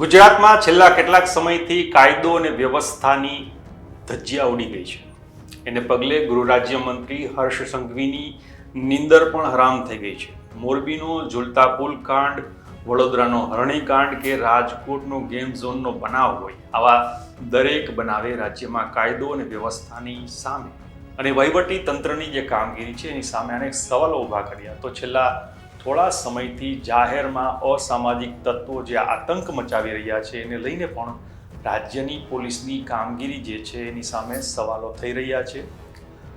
ગુજરાતમાં છેલ્લા કેટલાક સમયથી કાયદો અને વ્યવસ્થાની ધજ્જિયા ઉડી ગઈ છે. એને પગલે ગૃહ રાજ્યમંત્રી હર્ષ સંઘવીની નિંદર પણ હરામ થઈ ગઈ છે. મોરબીનો ઝુલતા પુલ કાંડ, વડોદરાનો હરણી કાંડ કે રાજકોટનો ગેમ ઝોનનો બનાવ હોય, આવા દરેક બનાવે રાજ્યમાં કાયદો અને વ્યવસ્થાની સામે. અને વહીવટી તંત્રની જે કામગીરી છે, એની સામે અનેક સવાલો ઊભા કર્યા. તો છેલ્લા થોડા સમયથી જાહેરમાં અસામાજિક તત્વો જે આતંક મચાવી રહ્યા છે, એને લઈને પણ રાજ્યની પોલીસની કામગીરી જે છે, એની સામે સવાલો થઈ રહ્યા છે.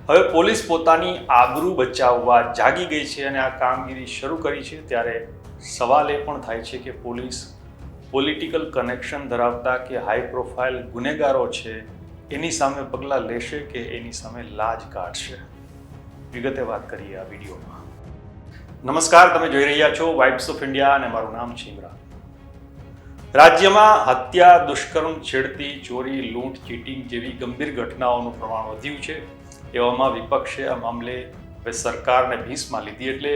હવે પોલીસ પોતાની આબરૂ બચાવવા જાગી ગઈ છે અને આ કામગીરી શરૂ કરી છે, ત્યારે સવાલ એ પણ થાય છે કે પોલીસ પોલિટિકલ કનેક્શન ધરાવતા કે હાઈ પ્રોફાઇલ ગુનેગારો છે, એની સામે પગલાં લેશે કે એની સામે લાજ કાઢશે? વિગતે વાત કરીએ આ વિડીયોમાં. નમસ્કાર, તમે જોઈ રહ્યા છો વાઇબ્સ ઓફ ઇન્ડિયા અને મારું નામ છે ઇમરાન. રાજ્યમાં હત્યા, દુષ્કર્મ, છેડતી, ચોરી, લૂંટ, ચીટિંગ જેવી ગંભીર ઘટનાઓનું પ્રમાણ વધ્યું છે. એવામાં વિપક્ષે આ મામલે હવે સરકારને ભીસમાં લીધી એટલે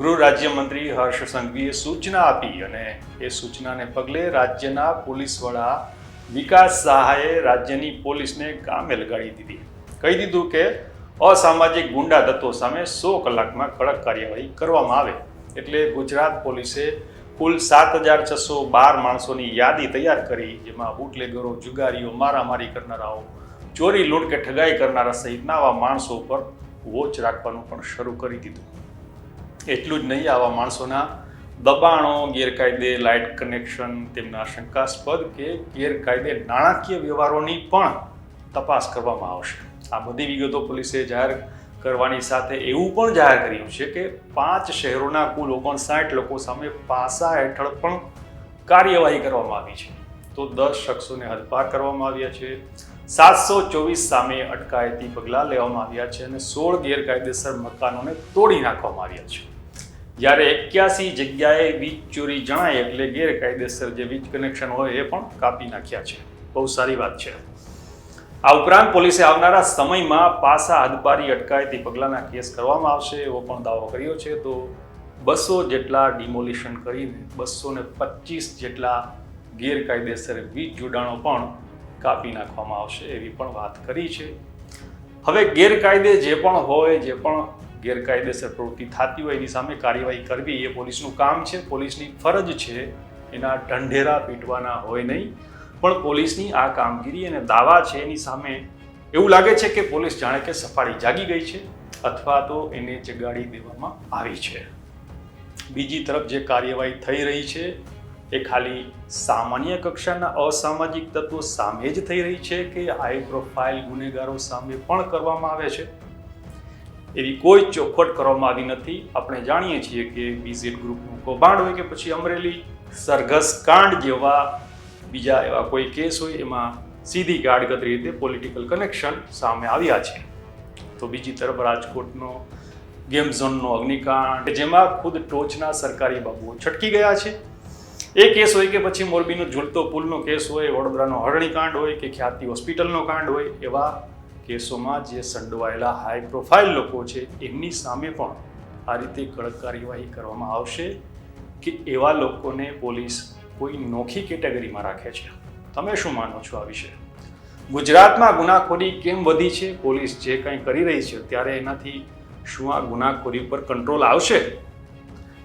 ગૃહ રાજ્યમંત્રી હર્ષ સંઘવીએ સૂચના આપી અને એ સૂચનાને પગલે રાજ્યના પોલીસ વડા વિકાસ સહાયે રાજ્યની પોલીસને કામે લગાડી દીધી. કહી દીધું કે અસામાજિક ગુંડા તત્વો સામે સો કલાકમાં કડક કાર્યવાહી કરવામાં આવે. એટલે ગુજરાત પોલીસે કુલ સાત હજાર છસો બાર માણસોની યાદી તૈયાર કરી, જેમાં બુટલેગરો, જુગારીઓ, મારામારી કરનારાઓ, ચોરી, લૂંટ કે ઠગાઈ કરનારા સહિતના આવા માણસો ઉપર વોચ રાખવાનું પણ શરૂ કરી દીધું. એટલું જ નહીં, આવા માણસોના દબાણો, ગેરકાયદે લાઇટ કનેક્શન, તેમના શંકાસ્પદ કે ગેરકાયદે નાણાકીય વ્યવહારોની પણ તપાસ કરવામાં આવશે. આ બધી વિગતો પોલીસે જાહેર કરવાની સાથે એવું પણ જાહેર કર્યું છે કે પાંચ શહેરોના કુલ ઓગણસાઠ લોકો સામે પાસા હેઠળ પણ કાર્યવાહી કરવામાં આવી છે. તો દસ શખ્સોને હદપાર કરવામાં આવ્યા છે. સાતસો ચોવીસ સામે અટકાયતી પગલાં લેવામાં આવ્યા છે અને સોળ ગેરકાયદેસર મકાનોને તોડી નાખવામાં આવ્યા છે. જ્યારે એક્યાસી જગ્યાએ વીજ ચોરી જણાય એટલે ગેરકાયદેસર જે વીજ કનેક્શન હોય એ પણ કાપી નાખ્યા છે. બહુ સારી વાત છે. આ ઉપરાંત પોલીસે આવનારા સમયમાં પાસા હદબારી અટકાયતી પગલાંના કેસ કરવામાં આવશે એવો પણ દાવો કર્યો છે. તો બસો જેટલા ડિમોલિશન કરીને બસો ને પચીસ જેટલા ગેરકાયદેસર વીજ જોડાણો પણ કાપી નાખવામાં આવશે એવી પણ વાત કરી છે. હવે ગેરકાયદે જે પણ હોય, જે પણ ગેરકાયદેસર પ્રવૃત્તિ થતી હોય એની સામે કાર્યવાહી કરવી એ પોલીસનું કામ છે. પોલીસની ફરજ છે એના ઢંઢેરા પીટવાના હોય નહીં. પણ પોલીસની આ કામગીરી અને દાવા છે એની સામે એવું લાગે છે કે પોલીસ જાણે કે સફાળી જાગી ગઈ છે અથવા તો એને જગાડી દેવામાં આવી છે. બીજી તરફ જે કાર્યવાહી થઈ રહી છે એ ખાલી સામાન્ય કક્ષાના અસામાજિક તત્વો સામે જ થઈ રહી છે કે હાઈ પ્રોફાઇલ ગુનેગારો સામે પણ કરવામાં આવે છે? એવી કોઈ ચોખવટ કરવામાં આવી નથી. આપણે જાણીએ છીએ કે વિઝિટ ગ્રુપનું કૌભાંડ હોય કે પછી અમરેલી સરઘસ કાંડ જેવા બીજા એવા કોઈ કેસ હોય એમાં સીધી ગાડગત રીતે પોલિટિકલ કનેક્શન સામે આવ્યા છે. તો બીજી તરફ રાજકોટનો ગેમ ઝોનનો અગ્નિકાંડ જેમાં ખુદ ટોચના સરકારી બાબુઓ છટકી ગયા છે. એ કેસ હોય કે પછી મોરબીનો ઝૂલતો પુલનો કેસ હોય, વડોદરાનો હરણીકાંડ હોય, કે ખ્યાતિ હોસ્પિટલનો કાંડ હોય, એવા કેસોમાં જે સંડોવાયેલા હાઈ પ્રોફાઇલ લોકો છે, એમની સામે પણ આ રીતે કડક કાર્યવાહી કરવામાં આવશે કે એવા લોકોને પોલીસ કોઈ નોખી કેટેગરીમાં રાખે છે. તમે શું માનો છો આ વિશે? ગુજરાતમાં ગુનાખોરી કેમ વધી છે? પોલીસ જે કંઈ કરી રહી છે, ત્યારે એનાથી શું આ ગુનાખોરી પર કંટ્રોલ આવશે?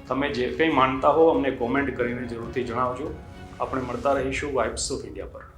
તમે જે કંઈ માનતા હો અમને કોમેન્ટ કરીને જરૂરથી જણાવજો. આપણે મળતા રહીશું વાઇબ્સ ઓફ ઇન્ડિયા પર.